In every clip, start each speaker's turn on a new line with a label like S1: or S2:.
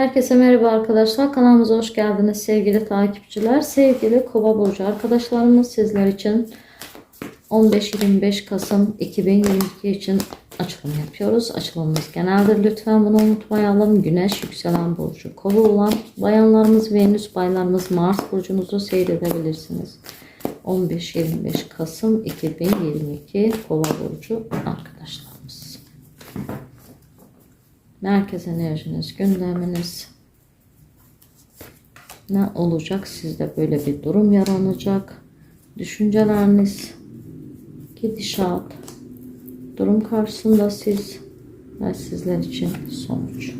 S1: Herkese merhaba arkadaşlar. Kanalımıza hoş geldiniz sevgili takipçiler. Sevgili Kova burcu arkadaşlarımız sizler için 15-25 Kasım 2022 için açılım yapıyoruz. Açılımımız geneldir. Lütfen bunu unutmayalım. Güneş yükselen burcu Kova olan bayanlarımız Venüs baylarımız Mars burcunuzu seyredebilirsiniz. 15-25 Kasım 2022 Kova burcu arkadaşlarımız. Merkez enerjiniz, gündeminiz ne olacak? Sizde böyle bir durum yaranacak. Düşünceleriniz, gidişat, durum karşısında siz ve sizler için sonuç.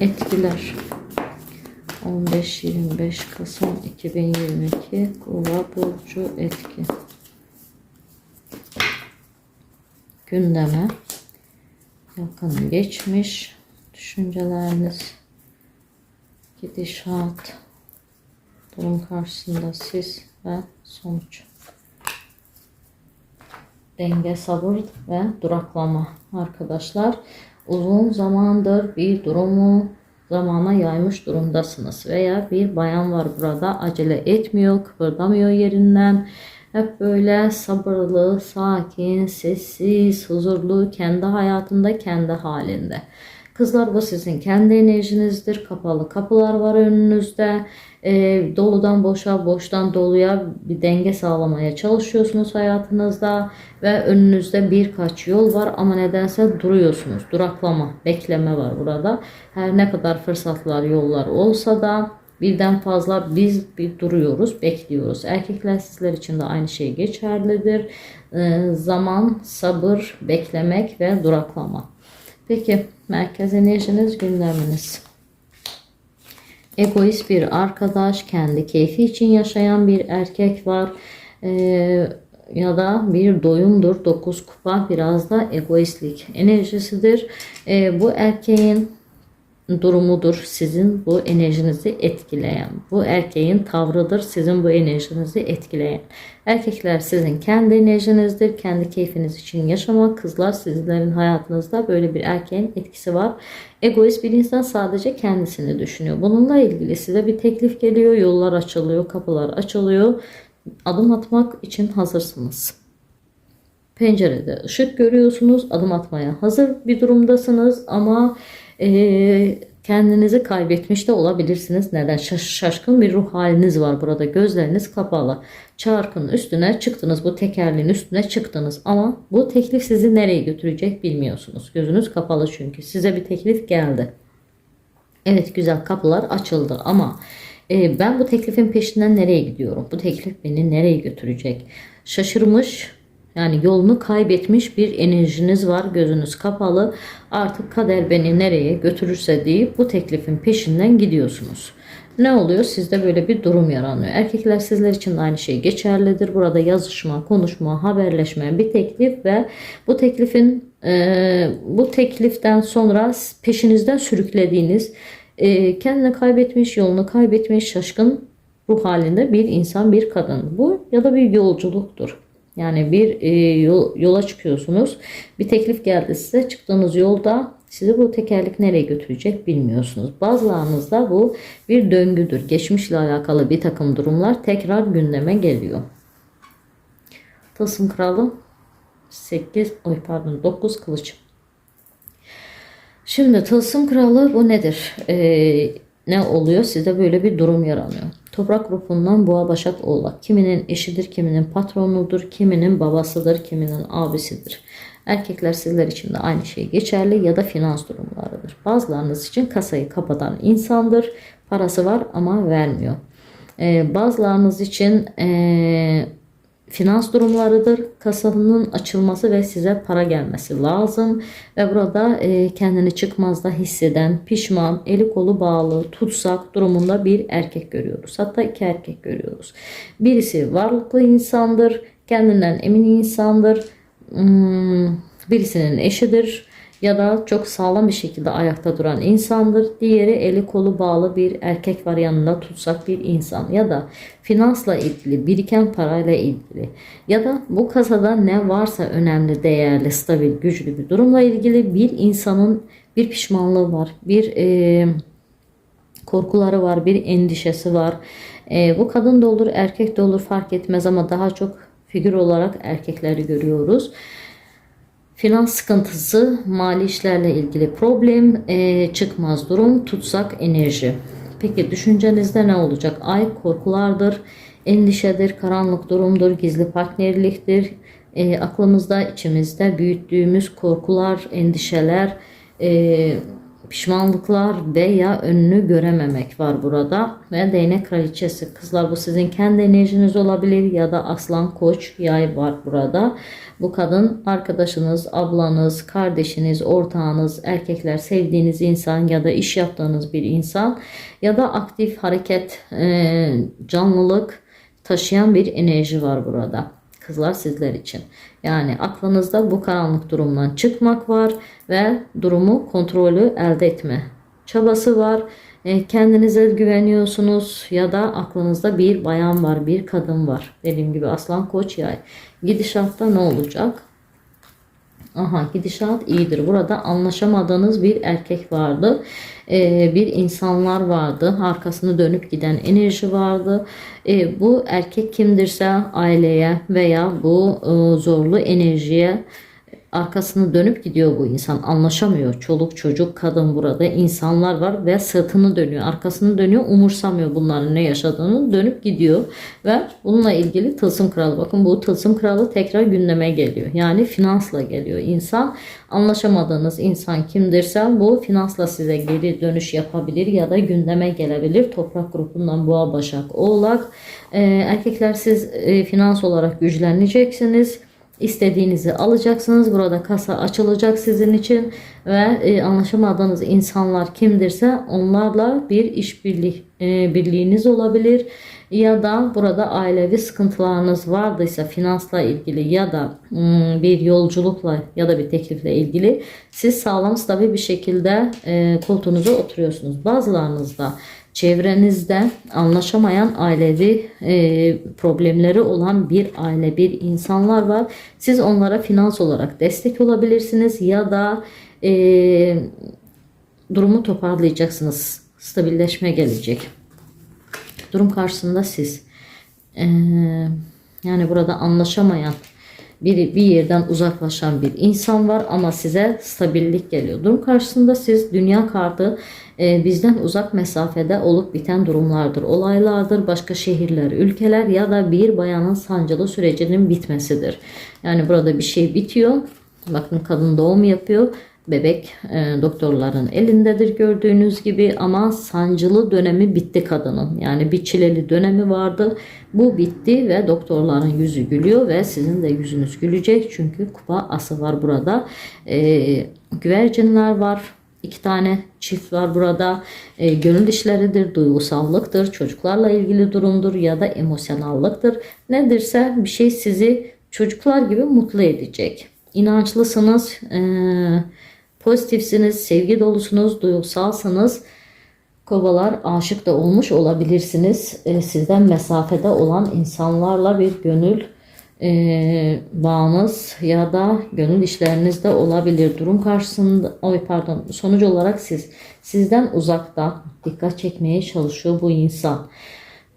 S1: Etkiler 15-25 Kasım 2022 Kova Burcu etki. Gündeme yakın geçmiş düşünceleriniz. Gidişat durum karşısında siz ve sonuç. Denge sabır ve duraklama. Arkadaşlar uzun zamandır bir durumu zamana yaymış durumdasınız. Veya bir bayan var burada acele etmiyor kıpırdamıyor yerinden hep böyle sabırlı, sakin, sessiz, huzurlu, kendi hayatında, kendi halinde. Kızlar bu sizin kendi enerjinizdir. Kapalı kapılar var önünüzde. E, doludan boşa, boştan doluya bir denge sağlamaya çalışıyorsunuz hayatınızda. Ve önünüzde birkaç yol var ama nedense duruyorsunuz. Duraklama, bekleme var burada. Her ne kadar fırsatlar, yollar olsa da Birden fazla biz bir duruyoruz, bekliyoruz. Erkekler sizler için de aynı şey geçerlidir. Ee, zaman, sabır, beklemek ve duraklama. Peki merkez enerjiniz, gündeminiz. Egoist bir arkadaş, kendi keyfi için yaşayan bir erkek var. Ee, ya da bir doyumdur. Dokuz kupa biraz da egoistlik enerjisidir. Ee, bu erkeğin durumudur sizin bu enerjinizi etkileyen. Bu erkeğin tavrıdır sizin bu enerjinizi etkileyen. Erkekler sizin kendi enerjinizdir. Kendi keyfiniz için yaşamak. Kızlar sizlerin hayatınızda böyle bir erkeğin etkisi var. Egoist bir insan sadece kendisini düşünüyor. Bununla ilgili size bir teklif geliyor. Yollar açılıyor, kapılar açılıyor. Adım atmak için hazırsınız. Pencerede ışık görüyorsunuz. Adım atmaya hazır bir durumdasınız ama e, kendinizi kaybetmiş de olabilirsiniz. Neden? Şaş şaşkın bir ruh haliniz var burada. Gözleriniz kapalı. Çarkın üstüne çıktınız. Bu tekerleğin üstüne çıktınız. Ama bu teklif sizi nereye götürecek bilmiyorsunuz. Gözünüz kapalı çünkü. Size bir teklif geldi. Evet güzel kapılar açıldı ama e, ben bu teklifin peşinden nereye gidiyorum? Bu teklif beni nereye götürecek? Şaşırmış yani yolunu kaybetmiş bir enerjiniz var. Gözünüz kapalı. Artık kader beni nereye götürürse deyip bu teklifin peşinden gidiyorsunuz. Ne oluyor? Sizde böyle bir durum yaranıyor. Erkekler sizler için de aynı şey geçerlidir. Burada yazışma, konuşma, haberleşme, bir teklif ve bu teklifin e, bu tekliften sonra peşinizden sürüklediğiniz e, kendini kaybetmiş, yolunu kaybetmiş, şaşkın ruh halinde bir insan, bir kadın. Bu ya da bir yolculuktur. Yani bir e, yol, yola çıkıyorsunuz. Bir teklif geldi size. Çıktığınız yolda sizi bu tekerlek nereye götürecek bilmiyorsunuz. Bazılarınızda bu bir döngüdür. Geçmişle alakalı bir takım durumlar tekrar gündeme geliyor. Tılsım kralı 8 oy pardon 9 kılıç. Şimdi tılsım kralı bu nedir? Ee, ne oluyor? Size böyle bir durum yaranıyor. Toprak ruhundan boğa başak oğlak. Kiminin eşidir, kiminin patronudur, kiminin babasıdır, kiminin abisidir. Erkekler sizler için de aynı şey geçerli ya da finans durumlarıdır. Bazılarınız için kasayı kapatan insandır. Parası var ama vermiyor. Ee, bazılarınız için ee, finans durumlarıdır. Kasanın açılması ve size para gelmesi lazım. Ve burada e, kendini çıkmazda hisseden, pişman, eli kolu bağlı, tutsak durumunda bir erkek görüyoruz. Hatta iki erkek görüyoruz. Birisi varlıklı insandır, kendinden emin insandır. Hmm, birisinin eşidir ya da çok sağlam bir şekilde ayakta duran insandır. Diğeri eli kolu bağlı bir erkek var yanında tutsak bir insan ya da finansla ilgili, biriken parayla ilgili ya da bu kasada ne varsa önemli, değerli, stabil, güçlü bir durumla ilgili bir insanın bir pişmanlığı var, bir e, korkuları var, bir endişesi var. E, bu kadın da olur, erkek de olur fark etmez ama daha çok figür olarak erkekleri görüyoruz. Finans sıkıntısı, mali işlerle ilgili problem, e, çıkmaz durum, tutsak enerji. Peki düşüncenizde ne olacak? Ay korkulardır, endişedir, karanlık durumdur, gizli partnerliktir. E, aklımızda, içimizde büyüttüğümüz korkular, endişeler, e, pişmanlıklar veya önünü görememek var burada. Ve değnek kraliçesi. Kızlar bu sizin kendi enerjiniz olabilir ya da aslan koç yay var burada. Bu kadın arkadaşınız, ablanız, kardeşiniz, ortağınız, erkekler sevdiğiniz insan ya da iş yaptığınız bir insan ya da aktif hareket, canlılık taşıyan bir enerji var burada. Kızlar sizler için. Yani aklınızda bu karanlık durumdan çıkmak var ve durumu kontrolü elde etme çabası var. E, kendinize güveniyorsunuz ya da aklınızda bir bayan var, bir kadın var. Dediğim gibi aslan koç yay. Gidişatta ne olacak? Aha gidişat iyidir. Burada anlaşamadığınız bir erkek vardı. Ee, bir insanlar vardı. Arkasını dönüp giden enerji vardı. Ee, bu erkek kimdirse aileye veya bu e, zorlu enerjiye arkasını dönüp gidiyor bu insan. Anlaşamıyor. Çoluk çocuk kadın burada insanlar var ve sırtını dönüyor. Arkasını dönüyor. Umursamıyor bunların ne yaşadığını. Dönüp gidiyor ve bununla ilgili tılsım kralı. Bakın bu tılsım kralı tekrar gündeme geliyor. Yani finansla geliyor. İnsan anlaşamadığınız insan kimdirse bu finansla size geri dönüş yapabilir ya da gündeme gelebilir. Toprak grubundan boğa başak oğlak. Ee, erkekler siz e, finans olarak güçleneceksiniz istediğinizi alacaksınız. Burada kasa açılacak sizin için ve e, anlaşamadığınız insanlar kimdirse onlarla bir işbirliği e, birliğiniz olabilir ya da burada ailevi sıkıntılarınız vardıysa finansla ilgili ya da hmm, bir yolculukla ya da bir teklifle ilgili siz sağlam stabil bir şekilde e, koltuğunuza oturuyorsunuz. Bazılarınızda çevrenizde anlaşamayan ailevi e, problemleri olan bir aile, bir insanlar var. Siz onlara finans olarak destek olabilirsiniz ya da e, durumu toparlayacaksınız. Stabilleşme gelecek. Durum karşısında siz. E, yani burada anlaşamayan bir, bir yerden uzaklaşan bir insan var ama size stabillik geliyor. Durum karşısında siz dünya kartı e, bizden uzak mesafede olup biten durumlardır, olaylardır, başka şehirler, ülkeler ya da bir bayanın sancılı sürecinin bitmesidir. Yani burada bir şey bitiyor. Bakın kadın doğum yapıyor. Bebek e, doktorların elindedir gördüğünüz gibi ama sancılı dönemi bitti kadının. Yani bir çileli dönemi vardı. Bu bitti ve doktorların yüzü gülüyor ve sizin de yüzünüz gülecek. Çünkü kupa ası var burada. E, güvercinler var. İki tane çift var burada. E, gönül işleridir, duygusallıktır, çocuklarla ilgili durumdur ya da emosyonallıktır. Nedirse bir şey sizi çocuklar gibi mutlu edecek. İnançlısınız, e, pozitifsiniz, sevgi dolusunuz, duygusalsınız. Kovalar aşık da olmuş olabilirsiniz. E, sizden mesafede olan insanlarla bir gönül e, bağınız ya da gönül işlerinizde olabilir. Durum karşısında, oy pardon, sonuç olarak siz sizden uzakta dikkat çekmeye çalışıyor bu insan.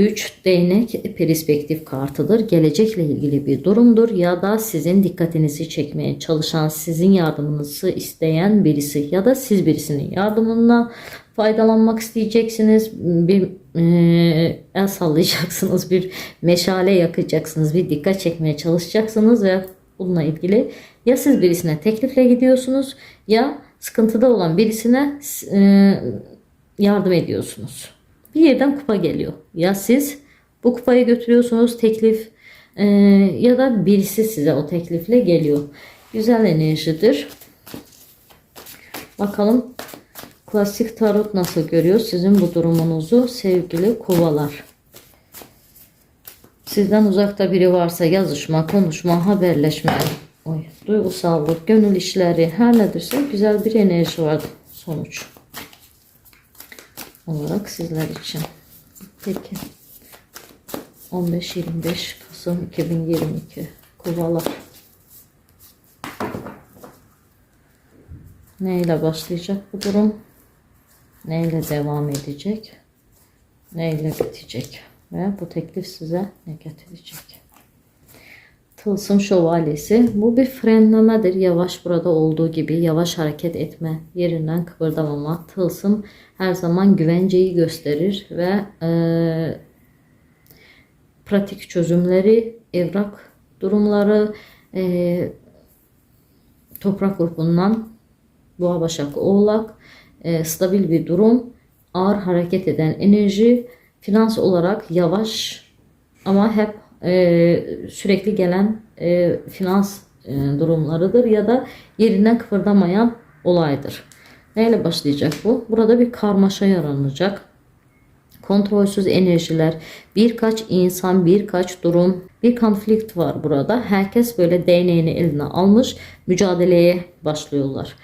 S1: 3 değnek perspektif kartıdır. Gelecekle ilgili bir durumdur ya da sizin dikkatinizi çekmeye çalışan, sizin yardımınızı isteyen birisi ya da siz birisinin yardımından faydalanmak isteyeceksiniz. Bir e, el sallayacaksınız, bir meşale yakacaksınız, bir dikkat çekmeye çalışacaksınız ve bununla ilgili ya siz birisine teklifle gidiyorsunuz ya sıkıntıda olan birisine e, yardım ediyorsunuz bir yerden kupa geliyor. Ya siz bu kupayı götürüyorsunuz teklif e, ya da birisi size o teklifle geliyor. Güzel enerjidir. Bakalım klasik tarot nasıl görüyor sizin bu durumunuzu sevgili kovalar. Sizden uzakta biri varsa yazışma, konuşma, haberleşme. Oy. Duygusallık, gönül işleri her nedirse güzel bir enerji var sonuç olarak sizler için. Peki. 15-25 Kasım 2022 Kovalar. Neyle başlayacak bu durum? Neyle devam edecek? Neyle bitecek? Ve bu teklif size ne getirecek? Tılsım şövalyesi. Bu bir frenlemedir. Yavaş burada olduğu gibi yavaş hareket etme, yerinden kıpırdamama. Tılsım her zaman güvenceyi gösterir ve e, pratik çözümleri, evrak durumları, e, toprak grubundan boğa başak oğlak, e, stabil bir durum, ağır hareket eden enerji, finans olarak yavaş ama hep e, sürekli gelen e, finans e, durumlarıdır ya da yerinden kıpırdamayan olaydır. Neyle başlayacak bu? Burada bir karmaşa yaranacak. Kontrolsüz enerjiler, birkaç insan, birkaç durum, bir konflikt var burada. Herkes böyle değneğini eline almış, mücadeleye başlıyorlar.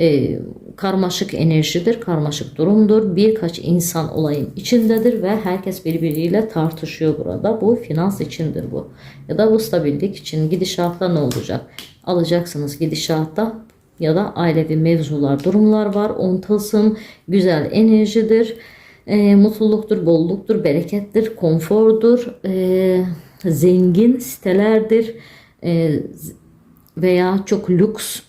S1: Ee, karmaşık enerjidir, karmaşık durumdur. Birkaç insan olayın içindedir ve herkes birbiriyle tartışıyor burada. Bu finans içindir bu. Ya da bu stabillik için gidişatta ne olacak? Alacaksınız gidişatta ya da ailevi mevzular, durumlar var. On tılsım güzel enerjidir. E, mutluluktur, bolluktur, berekettir, konfordur, e, zengin sitelerdir e, veya çok lüks,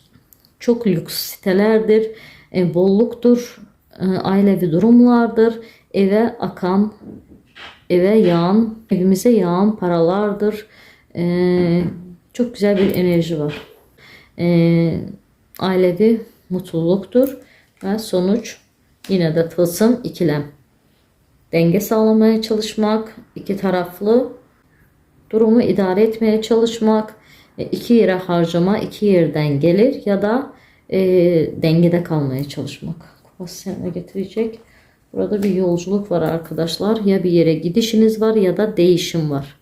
S1: çok lüks sitelerdir, e, bolluktur, e, ailevi durumlardır, eve akan, eve yağan, evimize yağan paralardır. E, çok güzel bir enerji var. E, ailevi mutluluktur ve sonuç yine de tılsım ikilem denge sağlamaya çalışmak, iki taraflı durumu idare etmeye çalışmak, iki yere harcama iki yerden gelir ya da e, dengede kalmaya çalışmak. Kupasyana getirecek. Burada bir yolculuk var arkadaşlar. Ya bir yere gidişiniz var ya da değişim var.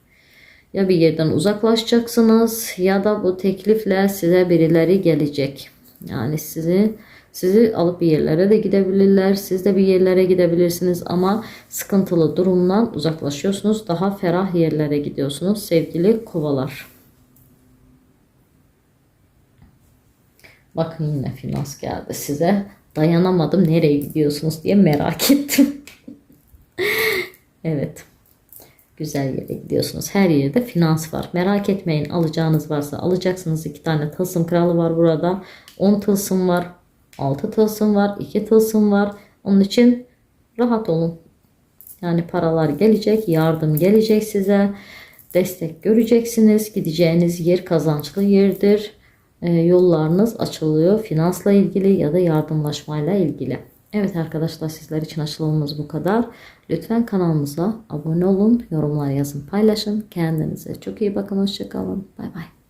S1: Ya bir yerden uzaklaşacaksınız ya da bu teklifle size birileri gelecek. Yani sizi sizi alıp bir yerlere de gidebilirler. Siz de bir yerlere gidebilirsiniz ama sıkıntılı durumdan uzaklaşıyorsunuz. Daha ferah yerlere gidiyorsunuz sevgili kovalar. Bakın yine finans geldi size. Dayanamadım nereye gidiyorsunuz diye merak ettim. evet. Güzel yere gidiyorsunuz. Her yerde finans var. Merak etmeyin alacağınız varsa alacaksınız. iki tane tılsım kralı var burada. 10 tılsım var. 6 tılsım var, 2 tılsım var. Onun için rahat olun. Yani paralar gelecek, yardım gelecek size. Destek göreceksiniz. Gideceğiniz yer kazançlı yerdir. E, yollarınız açılıyor. Finansla ilgili ya da yardımlaşmayla ilgili. Evet arkadaşlar sizler için açılımımız bu kadar. Lütfen kanalımıza abone olun, yorumlar yazın, paylaşın. Kendinize çok iyi bakın. Hoşçakalın. Bay bay.